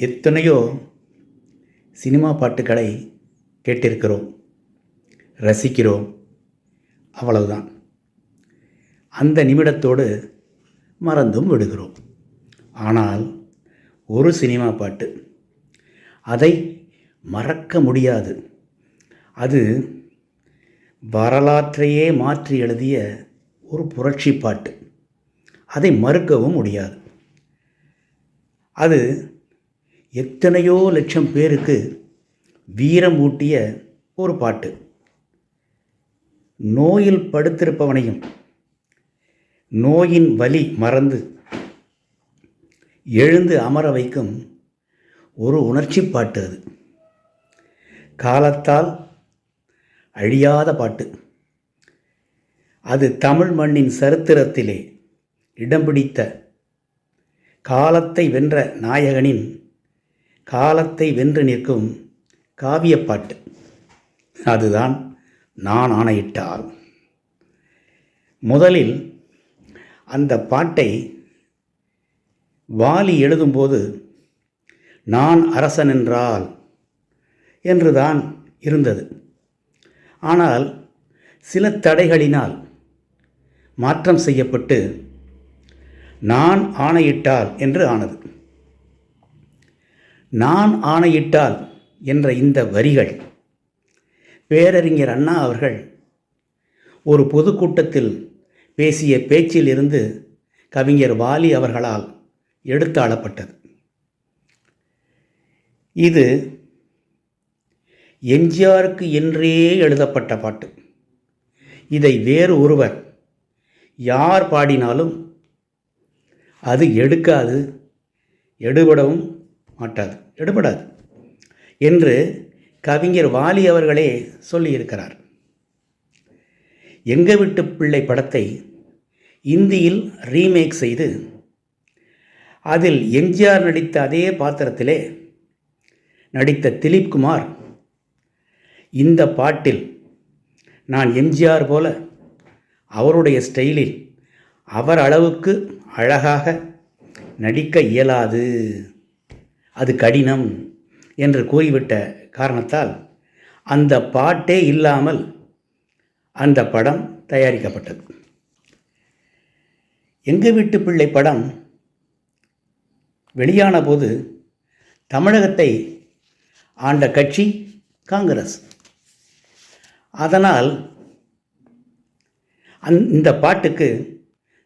எத்தனையோ சினிமா பாட்டுகளை கேட்டிருக்கிறோம் ரசிக்கிறோம் அவ்வளவுதான். அந்த நிமிடத்தோடு மறந்தும் விடுகிறோம். ஆனால் ஒரு சினிமா பாட்டு அதை மறக்க முடியாது. அது வரலாற்றையே மாற்றி எழுதிய ஒரு புரட்சி பாட்டு. அதை மறுக்கவும் முடியாது. அது எத்தனையோ லட்சம் பேருக்கு வீரம் ஊட்டிய ஒரு பாட்டு. நோயில் படுத்திருப்பவனையும் நோயின் வலி மறந்து எழுந்து அமர வைக்கும் ஒரு உணர்ச்சி பாட்டு அது. காலத்தால் அழியாத பாட்டு. அது தமிழ் மண்ணின் சரித்திரத்திலே இடம் பிடித்த காலத்தை வென்ற நாயகனின் காலத்தை வென்று நிற்கும் காவியப்பாட்டு. அதுதான் நான் ஆணையிட்டால் முதலில் அந்த பாட்டை வாலி எழுதும்போது நான் அரசன் என்றால் என்றுதான் இருந்தது. ஆனால் சில தடைகளினால் மாற்றம் செய்யப்பட்டு நான் ஆணையிட்டால் என்று ஆனது. நான் ஆணையிட்டால் என்ற இந்த வரிகள் பேரறிஞர் அண்ணா அவர்கள் ஒரு பொதுக்கூட்டத்தில் பேசிய பேச்சில் இருந்து கவிஞர் வாலி அவர்களால் எடுத்தாளப்பட்டது. இது எம்ஜிஆருக்கு என்றே எழுதப்பட்ட பாட்டு. இதை வேறு ஒருவர் யார் பாடினாலும் அது எடுக்காது எடுபடவும் மாட்டாது எடுபடாது என்று கவிஞர் வாலி அவர்களே சொல்லியிருக்கிறார். எங்க வீட்டு பிள்ளை படத்தை இந்தியில் ரீமேக் செய்து அதில் எம்ஜிஆர் நடித்த அதே பாத்திரத்திலே நடித்த திலீப்குமார் இந்த பாட்டில் நான் எம்ஜிஆர் போல அவருடைய ஸ்டைலில் அவர் அளவுக்கு அழகாக நடிக்க இயலாது. அது கடினம் என்று கூறிவிட்ட காரணத்தால் அந்த பாட்டே இல்லாமல் அந்த படம் தயாரிக்கப்பட்டது. எங்கள் வீட்டு பிள்ளை படம் வெளியான போது தமிழகத்தை ஆண்ட கட்சி காங்கிரஸ். அதனால் அந் இந்த பாட்டுக்கு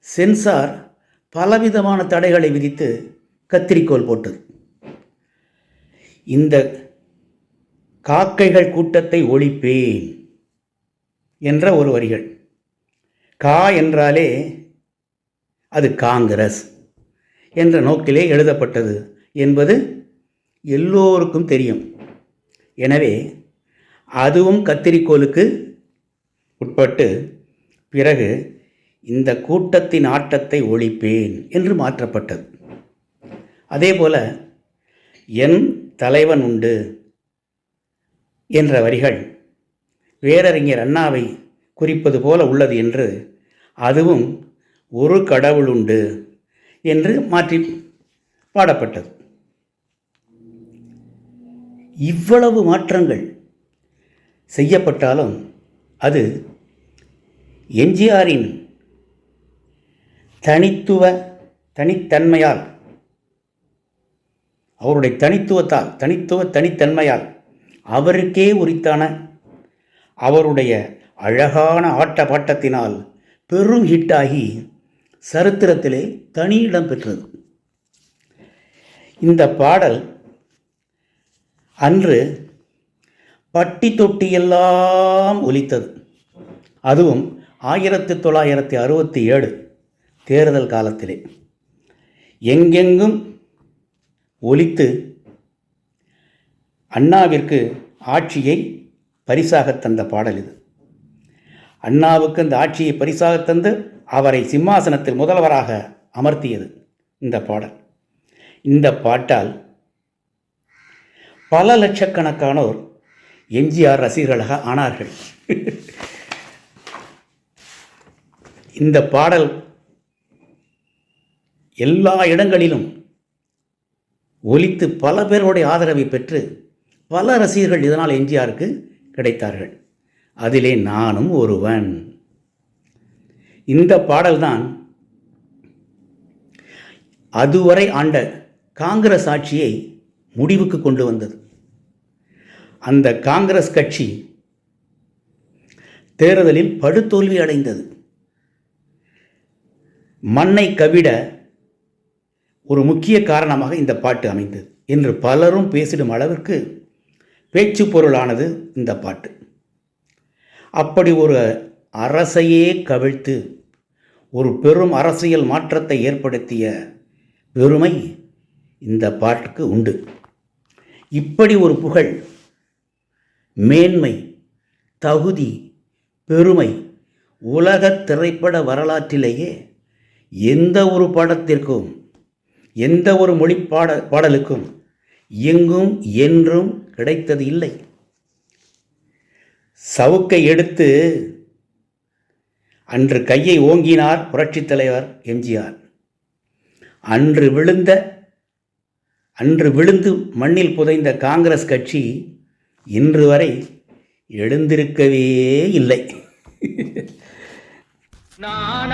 சென்சார் பலவிதமான தடைகளை விதித்து கத்திரிக்கோல் போட்டது. இந்த காக்கைகள் கூட்டத்தை ஒழிப்பேன் என்ற ஒரு வரிகள். கா என்றாலே அது காங்கிரஸ் என்ற நோக்கிலே எழுதப்பட்டது என்பது எல்லோருக்கும் தெரியும். எனவே அதுவும் கத்திரிக்கோலுக்கு உட்பட்டு பிறகு இந்த கூட்டத்தின் ஆட்டத்தை ஒழிப்பேன் என்று மாற்றப்பட்டது. அதேபோல என் தலைவன் உண்டு என்ற வரிகள். வேரறிஞர் அண்ணாவை குறிப்பது போல உள்ளது என்று அதுவும் ஒரு கடவுள் உண்டு என்று மாற்றி பாடப்பட்டது. இவ்வளவு மாற்றங்கள் செய்யப்பட்டாலும் அது எம்ஜிஆரின் தனித்துவ தனித்தன்மையால் அவருடைய தனித்துவத்தால் தனித்துவ தனித்தன்மையால் அவருக்கே உரித்தான அவருடைய அழகான ஆட்ட பாட்டத்தினால் பெரும் ஹிட்டாகி சரித்திரத்திலே தனி இடம் பெற்றது. இந்த பாடல் அன்று பட்டி தொட்டியெல்லாம் ஒலித்தது. அதுவும் ஆயிரத்தி தொள்ளாயிரத்தி அறுபத்தி ஏழு தேர்தல் காலத்திலே. எங்கெங்கும் ஒலித்து அண்ணாவிற்கு ஆட்சியை பரிசாக தந்த பாடல் இது. அண்ணாவுக்கு அந்த ஆட்சியை பரிசாக தந்து அவரை சிம்மாசனத்தில் முதல்வராக அமர்த்தியது இந்த பாடல். இந்த பாட்டால் பல லட்சக்கணக்கானோர் எம்ஜிஆர் ரசிகர்களாக ஆனார்கள். இந்த பாடல் எல்லா இடங்களிலும் ஒலித்து பல பேருடைய ஆதரவை பெற்று பல ரசிகர்கள் இதனால் எம்ஜிஆருக்கு கிடைத்தார்கள். அதிலே நானும் ஒருவன். இந்த பாடல்தான் அதுவரை ஆண்ட காங்கிரஸ் ஆட்சியை முடிவுக்கு கொண்டு வந்தது. அந்த காங்கிரஸ் கட்சி தேர்தலில் படுதோல்வி அடைந்தது. மண்ணை கவிட ஒரு முக்கிய காரணமாக இந்த பாட்டு அமைந்தது என்று பலரும் பேசிடும் அளவிற்கு பேச்சு பொருளானது இந்த பாட்டு. அப்படி ஒரு அரசையே கவிழ்த்து ஒரு பெரும் அரசியல் மாற்றத்தை ஏற்படுத்திய பெருமை இந்த பாட்டுக்கு உண்டு. இப்படி ஒரு புகழ் மேன்மை தகுதி பெருமை உலக திரைப்பட வரலாற்றிலேயே எந்த ஒரு படத்திற்கும் எந்த ஒரு மொழி பாட பாடலுக்கும் எங்கும் என்றும் கிடைத்தது இல்லை. சவுக்கை எடுத்து அன்று கையை ஓங்கினார் புரட்சித் தலைவர் எம்ஜிஆர். அன்று விழுந்த அன்று விழுந்து மண்ணில் புதைந்த காங்கிரஸ் கட்சி இன்று வரை எழுந்திருக்கவே இல்லை. நான்